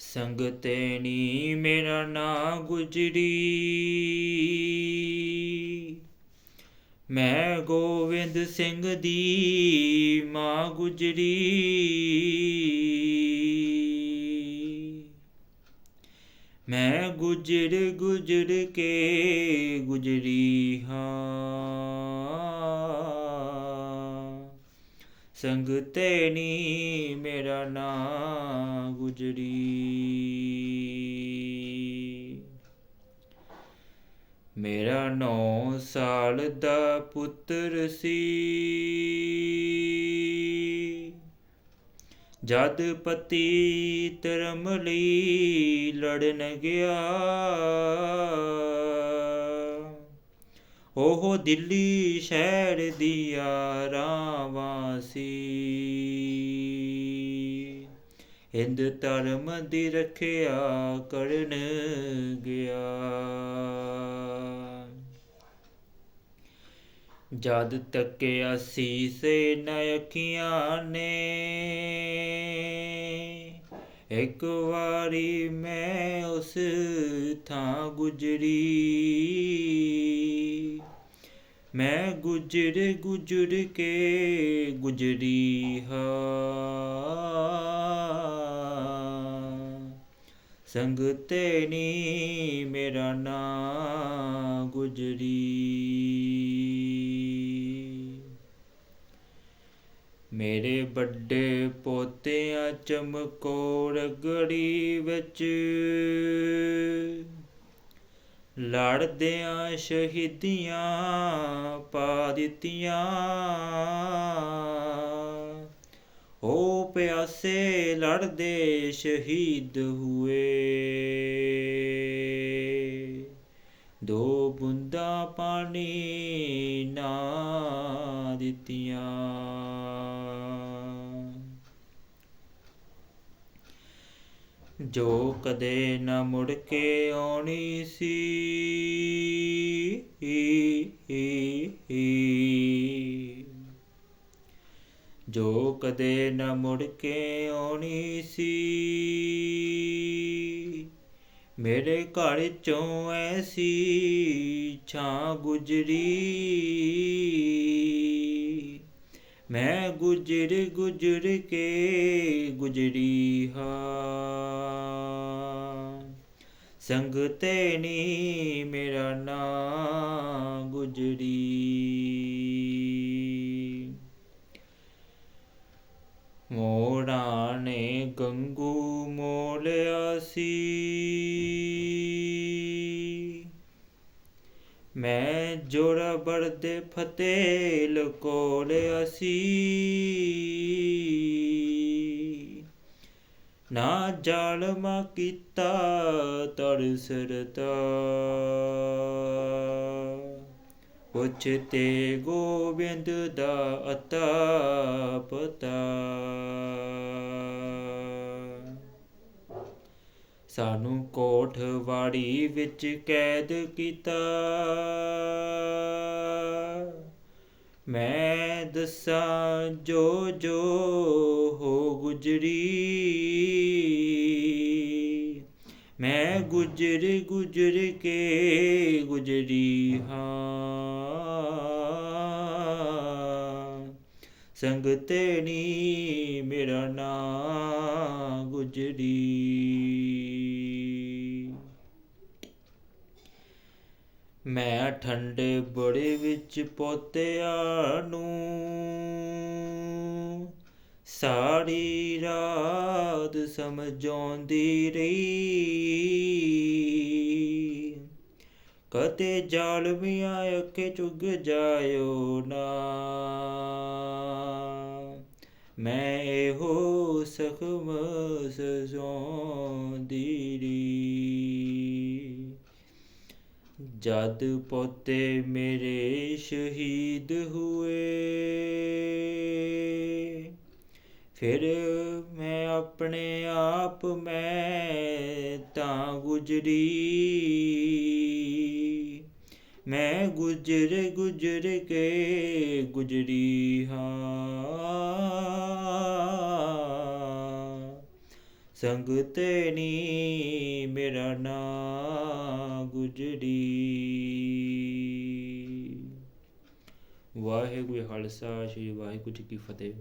ਸੰਗ ਤੇਣੀ ਮੇਰਾ ਨਾਂ ਗੁਜਰੀ। ਮੈਂ ਗੋਵਿੰਦ ਸਿੰਘ ਦੀ ਮਾਂ ਗੁਜਰੀ। ਮੈਂ ਗੁਜਰ ਗੁਜਰ ਕੇ ਗੁਜਰੀ ਹਾਂ। ਸੰਗ ਤੇਣੀ ਮੇਰਾ ਨਾਂ ਗੁਜਰੀ। ਮੇਰਾ ਨੌ ਸਾਲ ਦਾ ਪੁੱਤਰ ਸੀ। ਜਦ ਪਤੀ ਧਰਮ ਲਈ ਲੜਨ ਗਿਆ ਉਹ ਦਿੱਲੀ ਸ਼ਹਿਰ ਦੀਆਂ ਰਾਵਾਂ ਸੀ ਹਿੰਦ ਧਰਮ ਦੀ ਰੱਖਿਆ ਕਰਨ ਗਿਆ। ਜਦ ਤੱਕ ਸੀਸੇ ਨ ਅੱਖੀਆਂ ਨੇ ਇੱਕ ਵਾਰੀ ਮੈਂ ਉਸ ਥਾਂ ਗੁਜਰੀ। ਮੈਂ ਗੁਜਰ ਗੁਜਰ ਕੇ ਗੁਜਰੀ ਹਾਂ। ਸੰਗ ਤੇਣੀ ਮੇਰਾ ਨਾਂ ਗੁਜਰੀ। ਮੇਰੇ ਵੱਡੇ ਪੋਤਿਆਂ ਚਮਕੌਰ ਗੜੀ ਵਿੱਚ। ਲੜਦਿਆਂ ਸ਼ਹੀਦੀਆਂ ਪਾ ਦਿੱਤੀਆਂ। ਉਹ ਪਿਆਸੇ ਲੜਦੇ ਸ਼ਹੀਦ ਹੋਏ। ਦੋ ਬੁੰਦਾਂ ਪਾਣੀ ਜੋ ਕਦੇ ਨਾ ਮੁੜ ਕੇ ਆਉਣੀ ਸੀ। ਜੋ ਕਦੇ ਨਾ ਮੁੜ ਕੇ ਆਉਣੀ ਸੀ। ਮੇਰੇ ਘਰ ਚੋਂ ਐਸੀ ਛਾਂ ਗੁਜਰੀ। ਮੈਂ ਗੁਜਰ ਗੁਜਰ ਕੇ ਗੁਜਰੀ ਹਾਂ। ਸੰਗ ਤੇਣੀ ਮੇਰਾ ਨਾਂ ਗੁਜਰੀ। ਮੋਰਾਂ ਨੇ ਗੰਗੂ ਮੋਲਿਆ ਸੀ। ਮੈਂ ਜੋੜਾ ਬੜਦੇ ਫਤਿਹ ਲਕੋਲਿਆ ਸੀ ਨਾ ਜਾਲਮਾ ਕੀਤਾ ਤਰਸਰਤਾ ਪੁੱਛ ਤੇ ਗੋਬਿੰਦ ਦਾ ਅਤਾ ਪਤਾ। ਸਾਨੂੰ ਕੋਠਵਾੜੀ ਵਿੱਚ ਕੈਦ ਕੀਤਾ। ਮੈਂ ਦੱਸਾਂ ਜੋ ਜੋ ਹੋ ਗੁਜਰੀ। ਮੈਂ ਗੁਜਰ ਗੁਜਰ ਕੇ ਗੁਜਰੀ ਹਾਂ। ਸੰਗ ਤੇਣੀ ਮੇਰਾ ਨਾਂ ਗੁਜਰੀ। ਮੈਂ ਠੰਡੇ ਬੜੇ ਵਿੱਚ ਪੋਤਿਆਂ ਨੂੰ, ਸਾਰੀ ਰਾਤ ਸਮਝਾਉਂਦੀ ਰਹੀ। ਕਦੇ ਜ਼ਾਲਮੀਆਂ ਅੱਖੇ ਚੁੱਗ ਜਾਇਓ ਨਾ। ਸਖਮ ਸਜ਼ਾਉਂਦੀ ਰਹੀ ਜਦ ਪੋਤੇ ਮੇਰੇ ਸ਼ਹੀਦ ਹੋਏ, ਫਿਰ ਮੈਂ ਆਪਣੇ ਆਪ ਮੈਂ ਤਾਂ ਗੁਜਰੀ। ਮੈਂ ਗੁਜਰ ਗੁਜਰ ਕੇ ਗੁਜਰੀ ਹਾਂ। ਸੰਗ ਤੇ ਮੇਰਾ ਨਾਂ ਗੁਜਰੀ। ਵਾਹਿਗੁਰੂ ਖਾਲਸਾ ਸ੍ਰੀ ਵਾਹਿਗੁਰੂ ਜੀ ਕੀ ਫਤਿਹ।